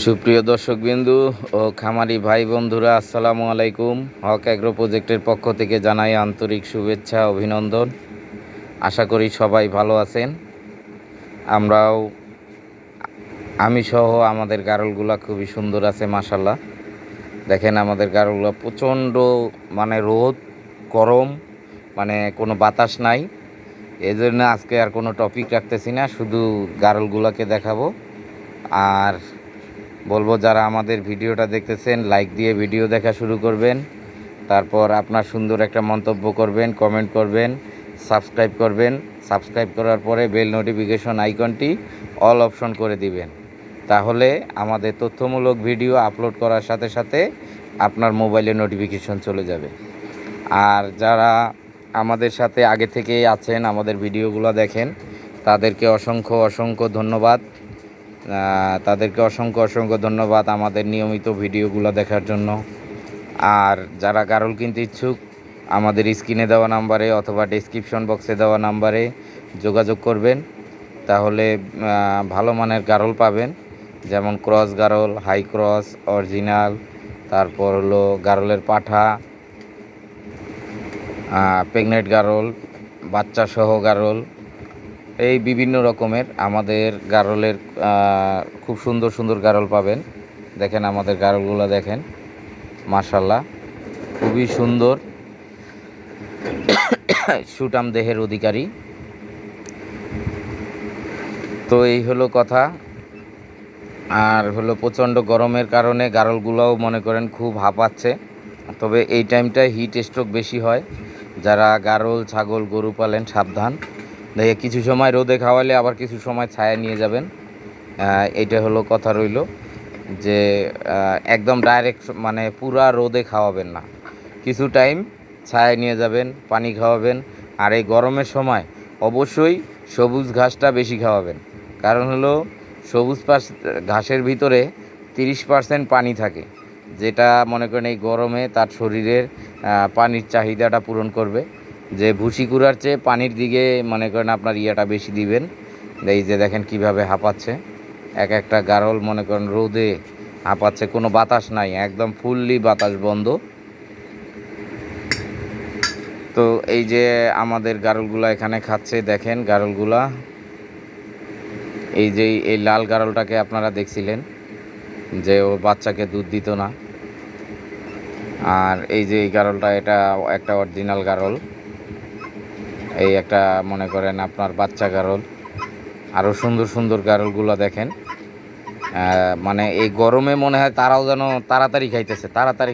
সুপ্রিয় দর্শকবিন্দু ও খামারি ভাই বন্ধুরা, আসসালামু আলাইকুম। হক অ্যাগ্রো প্রজেক্টের পক্ষ থেকে জানাই আন্তরিক শুভেচ্ছা, অভিনন্দন। আশা করি সবাই ভালো আছেন। আমরাও আমি সহ আমাদের গারলগুলা খুবই সুন্দর আছে মাসাল্লাহ দেখেন আমাদের গারলগুলো প্রচণ্ড মানে রোদ, গরম মানে কোনো বাতাস নাই। এই জন্য আজকে আর কোনো টপিক রাখতেছি না, শুধু গারলগুলোকে দেখাবো। আর বলব যারা আমাদের ভিডিওটা দেখতেছেন লাইক দিয়ে ভিডিও দেখা শুরু করবেন। তারপর আপনার সুন্দর একটা মন্তব্য করবেন কমেন্ট করবেন সাবস্ক্রাইব করবেন। সাবস্ক্রাইব করার পরে বেল নোটিফিকেশন আইকনটি অল অপশন করে দিবেন। তাহলে আমাদের তথ্যমূলক ভিডিও আপলোড করার সাথে সাথে আপনার মোবাইলে নোটিফিকেশন চলে যাবে। আর যারা আমাদের সাথে আগে থেকেই আছেন, আমাদের ভিডিওগুলো দেখেন, তাদেরকে অসংখ্য অসংখ্য ধন্যবাদ। তাদেরকে অসংখ্য অসংখ্য ধন্যবাদ আমাদের নিয়মিত ভিডিওগুলো দেখার জন্য। আর যারা গারল কিনতে ইচ্ছুক, আমাদের স্ক্রিনে দেওয়া নাম্বারে অথবা ডেসক্রিপশন বক্সে দেওয়া নাম্বারে যোগাযোগ করবেন। তাহলে ভালো মানের গারল পাবেন। যেমন ক্রস গারল, হাই ক্রস, অরিজিনাল, তারপর হলো গারলের পাঠা প্রেগনেন্ট গারল বাচ্চা সহ গারল এই বিভিন্ন রকমের আমাদের গারলের খুব সুন্দর সুন্দর গারল পাবেন। দেখেন আমাদের গারলগুলো দেখেন। মাশাল্লাহ খুবই সুন্দর। সুটাম দেহের অধিকারী। তো এই হলো কথা। আর হলো প্রচণ্ড গরমের কারণে গারলগুলোও মনে করেন খুব হাঁপাচ্ছে। তবে এই টাইমটায় হিট স্ট্রোক বেশি হয়। যারা গারল, ছাগল, গরু পালেন, সাবধান। দেখে কিছু সময় রোদে খাওয়ালে আবার কিছু সময় ছায়া নিয়ে যাবেন। এটা হলো কথা রইল যে একদম ডাইরেক্ট মানে পুরা রোদে খাওয়াবেন না। কিছু টাইম ছায়া নিয়ে যাবেন, পানি খাওয়াবেন, আর এই গরমের সময় অবশ্যই সবুজ ঘাসটা বেশি খাওয়াবেন। কারণ হলো সবুজ পাশ ঘাসের ভিতরে তিরিশ পার্সেন্ট পানি থাকে, যেটা মনে করেন এই গরমে তার শরীরের পানির চাহিদাটা পূরণ করবে। যে ভুসি কুড়ার চেয়ে পানির দিকে মনে করেন আপনার ইয়েটা বেশি দিবেন। এই যে দেখেন কীভাবে হাঁপাচ্ছে। এক একটা গারল মনে করেন রোদে হাঁপাচ্ছে, কোনো বাতাস নাই, একদম ফুললি বাতাস বন্ধ। তো এই যে আমাদের গারলগুলা এখানে খাচ্ছে, দেখেন গারলগুলা। এই যে এই লাল গারলটাকে আপনারা দেখছিলেন, যে ও বাচ্চাকে দুধ দিত না। আর এই যে এই গারলটা, এটা একটা অরিজিনাল গারল। এই একটা মনে করেন আপনার বাচ্চা গারল আরও সুন্দর সুন্দর গারলগুলো দেখেন। মানে এই গরমে মনে হয় তারাও যেন তাড়াতাড়ি খাইতেছে, তাড়াতাড়ি